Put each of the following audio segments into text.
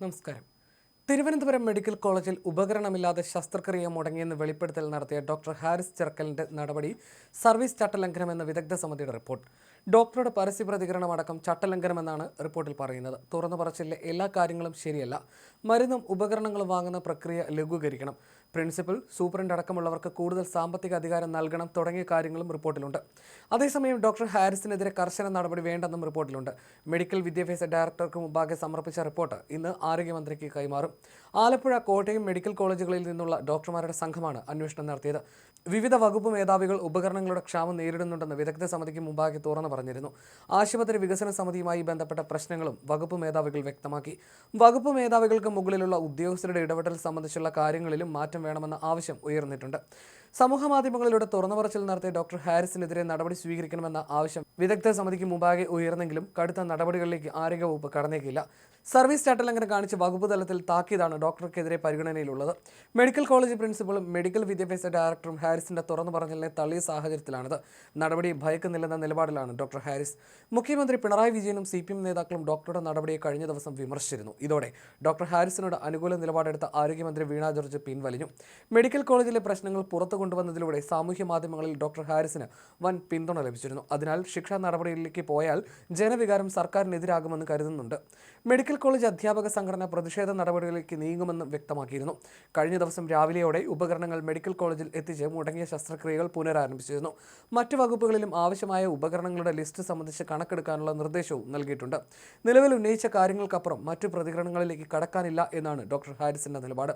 നമസ്കാരം. തിരുവനന്തപുരം മെഡിക്കൽ കോളേജിൽ ഉപകരണമില്ലാതെ ശസ്ത്രക്രിയ മുടങ്ങിയെന്ന് വെളിപ്പെടുത്തൽ നടത്തിയ ഡോക്ടർ ഹാരിസ് ചെറക്കലിന്റെ നടപടി സർവീസ് ചട്ടലംഘനമെന്ന വിദഗ്ധ സമിതിയുടെ റിപ്പോർട്ട്. ഡോക്ടറുടെ പരസ്യ പ്രതികരണമടക്കം ചട്ടലംഘനമെന്നാണ് റിപ്പോർട്ടിൽ പറയുന്നത്. തുറന്നു പറച്ചിലെ എല്ലാ കാര്യങ്ങളും ശരിയല്ല. മരുന്നും ഉപകരണങ്ങളും വാങ്ങുന്ന പ്രക്രിയ ലഘൂകരിക്കണം. പ്രിൻസിപ്പൽ സൂപ്രണ്ട് അടക്കമുള്ളവർക്ക് കൂടുതൽ സാമ്പത്തിക അധികാരം നൽകണം തുടങ്ങിയ കാര്യങ്ങളും റിപ്പോർട്ടിലുണ്ട്. അതേസമയം ഡോക്ടർ ഹാരിസിനെതിരെ കർശന നടപടി വേണ്ടെന്നും റിപ്പോർട്ടിലുണ്ട്. മെഡിക്കൽ വിദ്യാഭ്യാസ ഡയറക്ടർക്ക് മുമ്പാകെ സമർപ്പിച്ച റിപ്പോർട്ട് ഇന്ന് ആരോഗ്യമന്ത്രിക്ക് കൈമാറും. ആലപ്പുഴ കോട്ടയം മെഡിക്കൽ കോളേജുകളിൽ നിന്നുള്ള ഡോക്ടർമാരുടെ സംഘമാണ് അന്വേഷണം നടത്തിയത്. വിവിധ വകുപ്പ് മേധാവികൾ ഉപകരണങ്ങളുടെ ക്ഷാമം നേരിടുന്നുണ്ടെന്ന് വിദഗ്ധ സമിതിക്ക് മുമ്പാകെ തുറന്നു പറഞ്ഞിരുന്നു. ആശുപത്രി വികസന സമിതിയുമായി ബന്ധപ്പെട്ട പ്രശ്നങ്ങളും വകുപ്പ് മേധാവികൾ വ്യക്തമാക്കി. വകുപ്പ് മേധാവികൾക്ക് മുകളിലുള്ള ഉദ്യോഗസ്ഥരുടെ ഇടപെടൽ സംബന്ധിച്ചുള്ള കാര്യങ്ങളിലും മാറ്റം വേണമെന്ന ആവശ്യം ഉയർന്നിട്ടുണ്ട്. സമൂഹ മാധ്യമങ്ങളിലൂടെ തുറന്നു പറച്ചിൽ നടത്തിയ ഡോക്ടർ ഹാരിസിനെതിരെ നടപടി സ്വീകരിക്കണമെന്ന ആവശ്യം വിദഗ്ധ സമിതിക്ക് മുമ്പാകെ ഉയർന്നെങ്കിലും കടുത്ത നടപടികളിലേക്ക് ആരോഗ്യ വകുപ്പ് കടന്നേക്കില്ല. സർവീസ് ചട്ടലംഘനം കാണിച്ച് വകുപ്പ് തലത്തിൽ താക്കിയതാണ് ഡോക്ടർക്കെതിരെ പരിഗണനയിലുള്ളത്. മെഡിക്കൽ കോളേജ് പ്രിൻസിപ്പളും മെഡിക്കൽ വിദ്യാഭ്യാസ ഡയറക്ടറും ഹാരിസിന്റെ തുറന്നു പറഞ്ഞലിനെ തള്ളിയ സാഹചര്യത്തിലാണിത്. നടപടി ഭയക്കുന്നില്ലെന്ന നിലപാടിലാണ് ഡോക്ടർ ഹാരിസ്. മുഖ്യമന്ത്രി പിണറായി വിജയനും സി നേതാക്കളും ഡോക്ടറുടെ നടപടിയെ കഴിഞ്ഞ ദിവസം വിമർശിച്ചിരുന്നു. ഇതോടെ ഡോക്ടർ ഹാരിസിനോട് അനുകൂല നിലപാടെടുത്ത ആരോഗ്യമന്ത്രി വീണ ജോർജ് പിൻവലിഞ്ഞു. മെഡിക്കൽ കോളേജിലെ പ്രശ്നങ്ങൾ പുറത്തു കൊണ്ടുവന്നതിലൂടെ സാമൂഹ്യ മാധ്യമങ്ങളിൽ ഡോക്ടർ ഹാരിസിന് വൻ പിന്തുണ ലഭിച്ചിരുന്നു. അതിനാൽ ശിക്ഷാ നടപടിയിലേക്ക് പോയാൽ ജനവികാരം സർക്കാരിനെതിരാകുമെന്ന് കരുതുന്നുണ്ട്. മെഡിക്കൽ കോളേജ് അധ്യാപക സംഘടന പ്രതിഷേധ നടപടികളിലേക്ക് നീങ്ങുമെന്ന് വ്യക്തമാക്കിയിരുന്നു. കഴിഞ്ഞ ദിവസം രാവിലെയോടെ ഉപകരണങ്ങൾ മെഡിക്കൽ കോളേജിൽ എത്തിച്ച് മുടങ്ങിയ ശസ്ത്രക്രിയകൾ പുനരാരംഭിച്ചിരുന്നു. മറ്റ് വകുപ്പുകളിലും ആവശ്യമായ ഉപകരണങ്ങളുടെ ലിസ്റ്റ് സംബന്ധിച്ച് കണക്കെടുക്കാനുള്ള നിർദ്ദേശവും നൽകിയിട്ടുണ്ട്. നിലവിൽ ഉന്നയിച്ച കാര്യങ്ങൾക്കപ്പുറം മറ്റു പ്രതികരണങ്ങളിലേക്ക് കടക്കാനില്ല എന്നാണ് ഡോക്ടർ ഹാരിസിന്റെ നിലപാട്.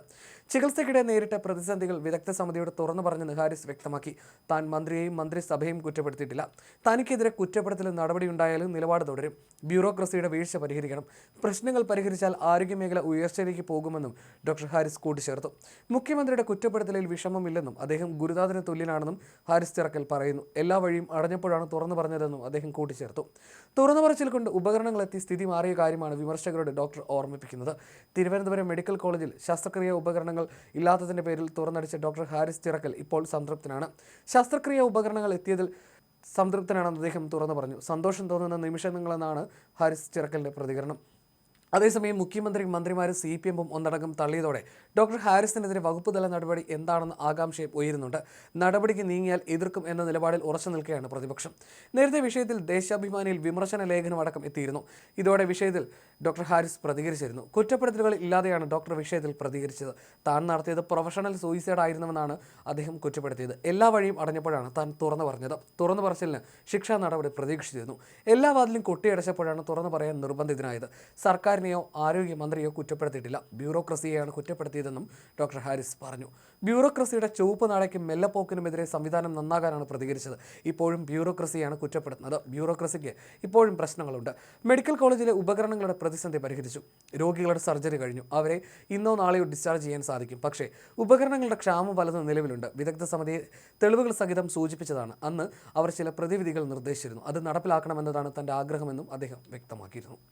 ചികിത്സയ്ക്കിടെ നേരിട്ട പ്രതിസന്ധികൾ വിദഗ്ധ സമിതിയുടെ തുറന്നു പറഞ്ഞെന്ന് ഹാരിസ് വ്യക്തമാക്കി. താൻ മന്ത്രിയെയും മന്ത്രിസഭയും കുറ്റപ്പെടുത്തിയിട്ടില്ല. തനിക്കെതിരെ കുറ്റപ്പെടുത്തൽ നടപടിയുണ്ടായാലും നിലപാട് തുടരും. ബ്യൂറോക്രസിയുടെ വീഴ്ച പരിഹരിക്കണം. പ്രശ്നങ്ങൾ പരിഹരിച്ചാൽ ആരോഗ്യമേഖല ഉയർച്ചയിലേക്ക് പോകുമെന്നും ഡോക്ടർ ഹാരിസ് കൂട്ടിച്ചേർത്തു. മുഖ്യമന്ത്രിയുടെ കുറ്റപ്പെടുത്തലിൽ വിഷമമില്ലെന്നും അദ്ദേഹം ഗുരുനാഥന് തുല്യനാണെന്നും ഹാരിസ് ചിറക്കൽ പറയുന്നു. എല്ലാ വഴിയും അടഞ്ഞപ്പോഴാണ് തുറന്നു പറഞ്ഞതെന്നും അദ്ദേഹം കൂട്ടിച്ചേർത്തു. തുറന്നു പറച്ചിൽ കൊണ്ട് ഉപകരണങ്ങൾ എത്തി സ്ഥിതി മാറിയ കാര്യമാണ് വിമർശകരോട് ഡോക്ടർ ഓർമ്മിപ്പിക്കുന്നത്. തിരുവനന്തപുരം മെഡിക്കൽ കോളേജിൽ ശസ്ത്രക്രിയ ഉപകരണങ്ങൾ ഇല്ലാത്തതിന്റെ പേരിൽ തുറന്നടിച്ച ഡോക്ടർ ഹാരിസ് ചിറക്കൽ ഇപ്പോൾ സംതൃപ്തനാണ്. ശസ്ത്രക്രിയ ഉപകരണങ്ങൾ എത്തിയതിൽ സംതൃപ്തനാണെന്ന് അദ്ദേഹം തുറന്നു പറഞ്ഞു. സന്തോഷം തോന്നുന്ന നിമിഷങ്ങളെന്നാണ് ഹാരിസ് ചിറക്കലിന്റെ പ്രതികരണം. അതേസമയം മുഖ്യമന്ത്രിയും മന്ത്രിമാരും സി പി എമ്മും ഒന്നടങ്കം തള്ളിയതോടെ ഡോക്ടർ ഹാരിസിനെതിരെ വകുപ്പ് തല നടപടി എന്താണെന്ന് ആകാംക്ഷയും ഉയരുന്നുണ്ട്. നടപടിക്ക് നീങ്ങിയാൽ എതിർക്കും എന്ന നിലപാടിൽ ഉറച്ചു നിൽക്കുകയാണ് പ്രതിപക്ഷം. നേരത്തെ വിഷയത്തിൽ ദേശാഭിമാനിയിൽ വിമർശന ലേഖനം അടക്കം എത്തിയിരുന്നു. ഇതോടെ വിഷയത്തിൽ ഡോക്ടർ ഹാരിസ് പ്രതികരിച്ചിരുന്നു. കുറ്റപ്പെടുത്തലുകൾ ഇല്ലാതെയാണ് ഡോക്ടർ വിഷയത്തിൽ പ്രതികരിച്ചത്. താൻ നടത്തിയത് പ്രൊഫഷണൽ സൂയിസൈഡ് ആയിരുന്നുവെന്നാണ് അദ്ദേഹം കുറ്റപ്പെടുത്തിയത്. എല്ലാ വഴിയും അടഞ്ഞപ്പോഴാണ് താൻ തുറന്നു പറഞ്ഞത്. തുറന്നു പറച്ചിലിന് ശിക്ഷാ നടപടി പ്രതീക്ഷിച്ചിരുന്നു. എല്ലാ വാതിലും കൊട്ടിയടച്ചപ്പോഴാണ് തുറന്നു പറയാൻ നിർബന്ധിതനായത്. സർക്കാർ സർക്കാരിനെയോ ആരോഗ്യമന്ത്രിയോ കുറ്റപ്പെടുത്തിയിട്ടില്ല. ബ്യൂറോക്രസിയെയാണ് കുറ്റപ്പെടുത്തിയതെന്നും ഡോക്ടർ ഹാരിസ് പറഞ്ഞു. ബ്യൂറോക്രസിയുടെ ചുവപ്പ് നാടയ്ക്കും മെല്ലപ്പോക്കിനുമെതിരെ സംവിധാനം നന്നാകാനാണ് പ്രതികരിച്ചത്. ഇപ്പോഴും ബ്യൂറോക്രസിയാണ് കുറ്റപ്പെടുത്തുന്നത്. ബ്യൂറോക്രസിക്ക് ഇപ്പോഴും പ്രശ്നങ്ങളുണ്ട്. മെഡിക്കൽ കോളേജിലെ ഉപകരണങ്ങളുടെ പ്രതിസന്ധി പരിഹരിച്ചു. രോഗികളുടെ സർജറി കഴിഞ്ഞു. അവരെ ഇന്നോ നാളെയോ ഡിസ്ചാർജ് ചെയ്യാൻ സാധിക്കും. പക്ഷേ ഉപകരണങ്ങളുടെ ക്ഷാമം പലതും നിലവിലുണ്ട്. വിദഗ്ധ സമിതിയെ തെളിവുകൾ സഹിതം സൂചിപ്പിച്ചതാണ്. അന്ന് അവർ ചില പ്രതിവിധികൾ നിർദ്ദേശിച്ചിരുന്നു. അത് നടപ്പിലാക്കണമെന്നതാണ് തന്റെ ആഗ്രഹമെന്നും അദ്ദേഹം വ്യക്തമാക്കിയിരുന്നു.